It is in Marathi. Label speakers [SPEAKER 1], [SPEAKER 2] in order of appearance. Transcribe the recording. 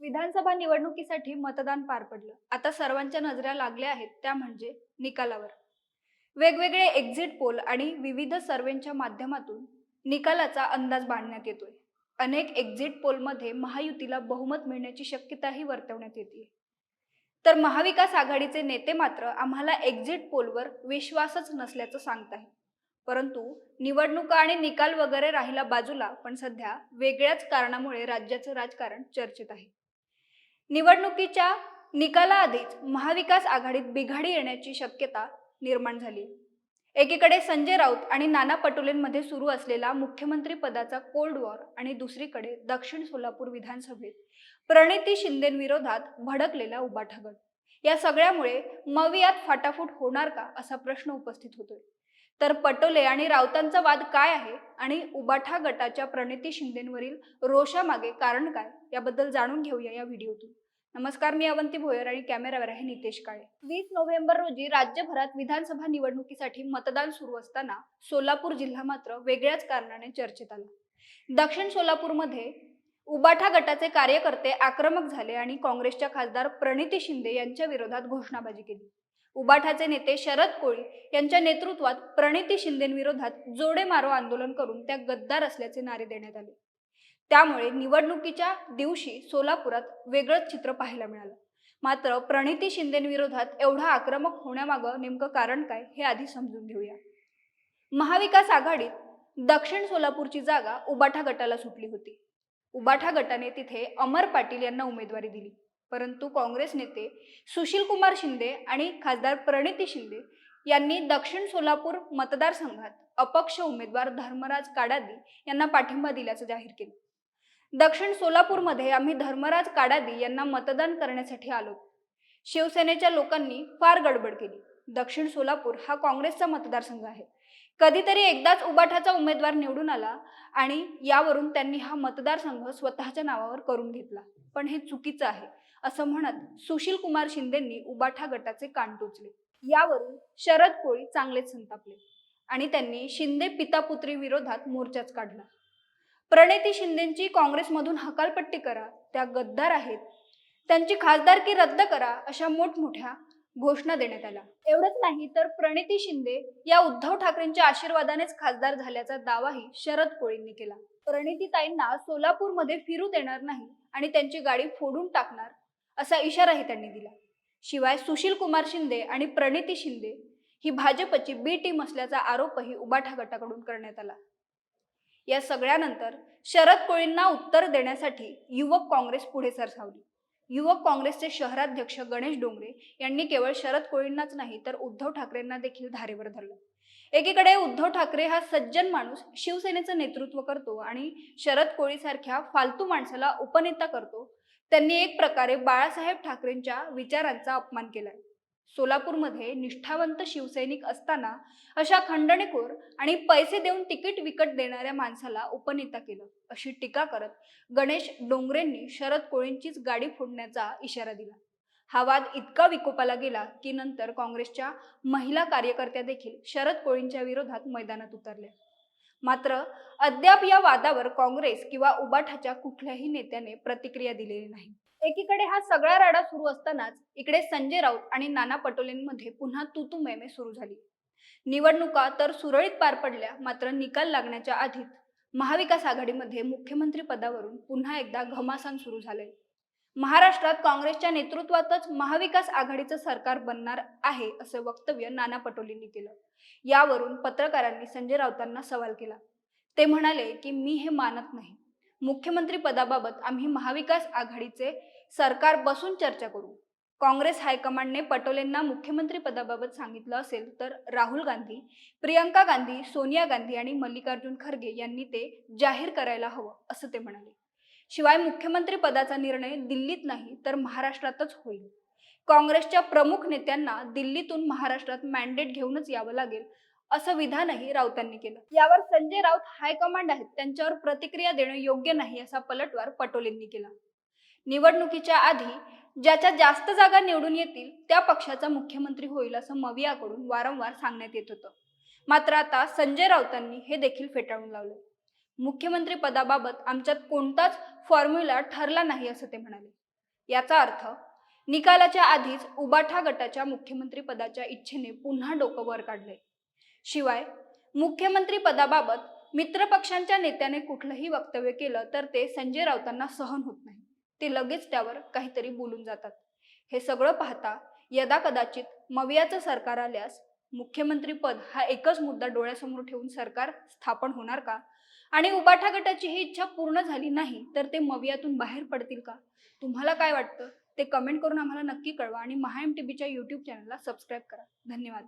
[SPEAKER 1] विधानसभा निवडणुकीसाठी मतदान पार पडलं. आता सर्वांच्या नजरा लागल्या आहेत त्या म्हणजे निकालावर. वेगवेगळे एक्झिट पोल आणि विविध सर्वेंच्या माध्यमातून निकालाचा अंदाज बांधण्यात येतोय. अनेक एक्झिट पोलमध्ये महायुतीला बहुमत मिळण्याची शक्यताही वर्तवण्यात येते तर महाविकास आघाडीचे नेते मात्र आम्हाला एक्झिट पोलवर विश्वासच नसल्याचं सांगत आहे परंतु निवडणुका आणि निकाल वगैरे राहिला बाजूला पण सध्या वेगळ्याच कारणामुळे राज्याचं राजकारण चर्चेत आहे. निवडणुकीच्या निकालाआधीच महाविकास आघाडीत बिघाडी येण्याची शक्यता निर्माण झाली. एकीकडे संजय राऊत आणि नाना पटोलेंमध्ये सुरू असलेला मुख्यमंत्री पदाचा कोल्ड वॉर आणि दुसरीकडे दक्षिण सोलापूर विधानसभेत प्रणिती शिंदेविरोधात भडकलेला उबाठागट या सगळ्यामुळे मवियात फाटाफूट होणार का असा प्रश्न उपस्थित होतोय. तर पटोले आणि राऊतांचा वाद काय आहे आणि उबाठा गटाच्या प्रणिती शिंदेवरील रोषामागे कारण काय याबद्दल जाणून घेऊया या व्हिडिओतून. नमस्कार मी अवंती भोयर आणि कॅमेरावर आहे नितेश काळे. वीस नोव्हेंबर रोजी राज्यभरात विधानसभा निवडणुकीसाठी मतदान सुरू असताना सोलापूर जिल्हा मात्र वेगळ्याच कारणाने चर्चेत आला. दक्षिण सोलापूरमध्ये उबाठा गटाचे कार्यकर्ते आक्रमक झाले आणि काँग्रेसच्या खासदार प्रणिती शिंदे यांच्या विरोधात घोषणाबाजी केली. उबाठाचे नेते शरद कोळी यांच्या नेतृत्वात प्रणिती शिंदेविरोधात जोडे मारो आंदोलन करून त्या गद्दार असल्याचे नारे देण्यात आले. त्यामुळे निवडणुकीच्या दिवशी सोलापुरात वेगळंच चित्र पाहायला मिळालं. मात्र प्रणिती शिंदेविरोधात एवढा आक्रमक होण्यामागं नेमकं कारण काय हे आधी समजून घेऊया. महाविकास आघाडीत दक्षिण सोलापूरची जागा उबाठा गटाला सुटली होती. उबाठा गटाने तिथे अमर पाटील यांना उमेदवारी दिली. परंतु काँग्रेस नेते सुशील कुमार शिंदे आणि खासदार प्रणिती शिंदे यांनी दक्षिण सोलापूर मतदारसंघात अपक्ष उमेदवार धर्मराज काडादी यांना पाठिंबा दिल्याचं जाहीर केलं. दक्षिण सोलापूरमध्ये आम्ही धर्मराज काडादी यांना मतदान करण्यासाठी आलो. शिवसेनेच्या लोकांनी फार गडबड केली. दक्षिण सोलापूर हा काँग्रेसचा मतदारसंघ आहे. कधीतरी एकदाच उबाठाचा उमेदवार निवडून आला आणि यावरून त्यांनी हा मतदारसंघ स्वतःच्या नावावर करून घेतला. पण हे चुकीचं आहे. असं म्हणत सुशील कुमार शिंदेंनी उबाठा गटाचे कान टोचले. यावरून शरद कोळी चांगलेच संतापले आणि त्यांनी शिंदे पिता पुत्री विरोधात मोर्चाच काढला. प्रणिती शिंदेची काँग्रेसमधून हकालपट्टी करा त्या गद्दार आहेत. त्यांची खासदारकी रद्द करा अशा मोठमोठ्या घोषणा देण्यात आल्या. एवढंच नाही तर प्रणिती शिंदे या उद्धव ठाकरेंच्या आशीर्वादानेच खासदार झाल्याचा दावाही शरद कोळींनी केला. प्रणितीताईंना सोलापूरमध्ये फिरू देणार नाही आणि त्यांची गाडी फोडून टाकणार असा इशाराही त्यांनी दिला. शिवाय सुशील कुमार शिंदे आणि प्रणिती शिंदे ही भाजपची बी टीम असल्याचा आरोपही उबाठा गटाकडून करण्यात आला. या सगळ्यानंतर शरद कोळींना उत्तर देण्यासाठी युवक काँग्रेस पुढे सरसावली. युवक काँग्रेसचे शहराध्यक्ष गणेश डोंगरे यांनी केवळ शरद कोळींनाच नाही तर उद्धव ठाकरेंना देखील धारेवर धरलं. एकीकडे उद्धव ठाकरे हा सज्जन माणूस शिवसेनेचं नेतृत्व करतो आणि शरद कोळीसारख्या फालतू माणसाला उपनेता करतो त्यांनी एक प्रकारे बाळासाहेब ठाकरेंच्या विचारांचा अपमान केलाय. सोलापूरमध्ये निष्ठावंत शिवसैनिक असताना अशा खंडणीखोर आणि पैसे देऊन तिकीट विकत देणाऱ्या माणसाला उपनेता केलं अशी टीका करत गणेश डोंगरेंनी शरद कोळींचीच गाडी फोडण्याचा इशारा दिला. हा वाद इतका विकोपाला गेला की नंतर काँग्रेसच्या महिला कार्यकर्त्या देखील शरद कोळींच्या विरोधात मैदानात उतरल्या. मात्र अद्याप या वादावर काँग्रेस किंवा उबाठाच्या कुठल्याही नेत्याने प्रतिक्रिया दिलेली नाही. एकीकडे हा सगळा राडा सुरू असतानाच इकडे संजय राऊत आणि नाना पटोलेंमध्ये पुन्हा तुतुमेमे सुरू झाली. निवडणुका तर सुरळीत पार पडल्या मात्र निकाल लागण्याच्या आधीच महाविकास आघाडीमध्ये मुख्यमंत्री पदावरून पुन्हा एकदा घमासान सुरू झाले. महाराष्ट्रात काँग्रेसच्या नेतृत्वातच महाविकास आघाडीचं सरकार बनणार आहे असं वक्तव्य नाना पटोलेंनी केलं. यावरून पत्रकारांनी संजय राऊतांना सवाल केला. ते म्हणाले की मी हे मानत नाही. मुख्यमंत्री पदाबाबत आम्ही महाविकास आघाडीचे सरकार बसून चर्चा करू. काँग्रेस हायकमांडने पटोलेंना मुख्यमंत्री पदाबाबत सांगितलं असेल तर राहुल गांधी प्रियंका गांधी सोनिया गांधी आणि मल्लिकार्जुन खरगे यांनी ते जाहीर करायला हवं असं ते म्हणाले. शिवाय मुख्यमंत्री पदाचा निर्णय दिल्लीत नाही तर महाराष्ट्रातच होईल. काँग्रेसच्या प्रमुख नेत्यांना दिल्लीतून महाराष्ट्रात मॅन्डेट घेऊनच यावं लागेल असं विधानही राऊतांनी केलं. यावर संजय राऊत हायकमांड आहेत त्यांच्यावर प्रतिक्रिया देणं योग्य नाही असा पलटवार पटोलेंनी केला. निवडणुकीच्या आधी ज्याच्या जास्त जागा निवडून येतील त्या पक्षाचा मुख्यमंत्री होईल असं मवियाकडून वारंवार सांगण्यात येत होतं. मात्र आता संजय राऊतांनी हे देखील फेटाळून लावलं. मुख्यमंत्री पदाबाबत आमच्यात कोणताच फॉर्म्युला ठरला नाही असं ते म्हणाले. याचा अर्थ निकालाच्या आधीच उबाठा गटाच्या मुख्यमंत्री पदाच्या इच्छेने पुन्हा डोकं वर काढले शिवाय मुख्यमंत्री पदाबाबत मित्रपक्षांच्या नेत्याने कुठलंही वक्तव्य केलं तर ते संजय राऊतांना सहन होत नाही. ते लगेच त्यावर काहीतरी बोलून जातात. हे सगळं पाहता यदा कदाचित मवियाचं सरकार आल्यास मुख्यमंत्री पद हा एकच मुद्दा डोळ्यासमोर ठेवून सरकार स्थापन होणार का? आणि उबाठा गटाची ही इच्छा पूर्ण झाली नाही तर ते मवियातून बाहेर पडतील का? तुम्हाला काय वाटतं? ते कमेंट करून आम्हाला नक्की कळवा आणि महा एम टी बीच्या यूट्यूब चॅनलला सबस्क्राईब करा. धन्यवाद.